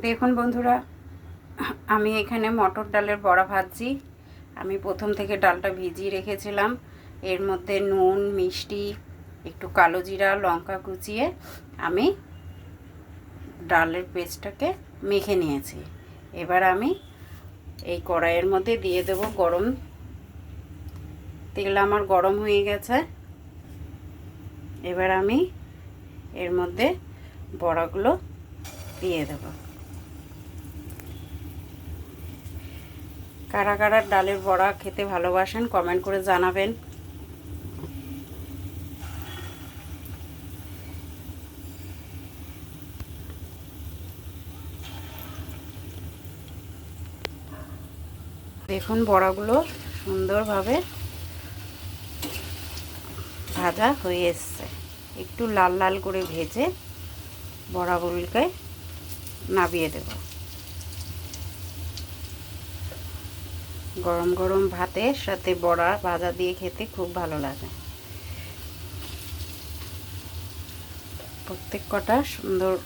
দেখুন বন্ধুরা, আমি এখানে মটর ডালের বড়া ভাজছি। আমি প্রথম থেকে ডালটা ভিজিয়ে রেখেছিলাম। এর মধ্যে নুন, মিষ্টি, একটু কালো জিরা, লঙ্কা কুচিয়ে আমি ডালের পেস্টটাকে মেখে নিয়েছি। এবার আমি এই কড়াইয়ের মধ্যে দিয়ে দেব গরম তেল। আমার গরম হয়ে গেছে। এবার আমি এর মধ্যে বড়াগুলো দিয়ে দেব। কারা কারা ডালের বড়া খেতে ভালোবাসেন, কমেন্ট করে জানাবেন। দেখুন বড়াগুলো সুন্দরভাবে ভাজা হয়ে এসছে। একটু লাল লাল করে ভেজে বড়াগুলোকে নাবিয়ে দেব। গরম গরম ভাতের সাথে বড়া ভাজা দিয়ে খেতে খুব ভালো লাগে। প্রত্যেক কটা সুন্দর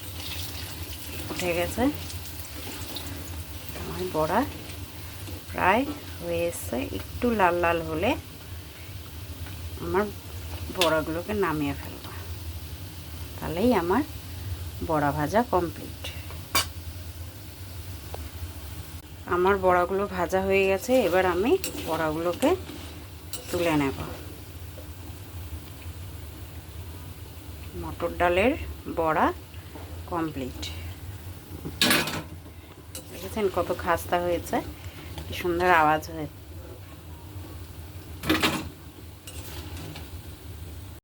উঠে গেছে। আমার বড়া প্রায় হয়ে এসছে। একটু লাল লাল হলে আমার বড়াগুলোকে নামিয়ে ফেলব। তাহলেই আমার বড়া ভাজা কমপ্লিট। আমার বড়াগুলো ভাজা হয়ে গেছে, এবার আমি বড়াগুলোকে তুলে নেব। মটর ডালের বড়া কমপ্লিট। দেখেছেন কত খাস্তা হয়েছে? কি সুন্দর আওয়াজ হয়েছে।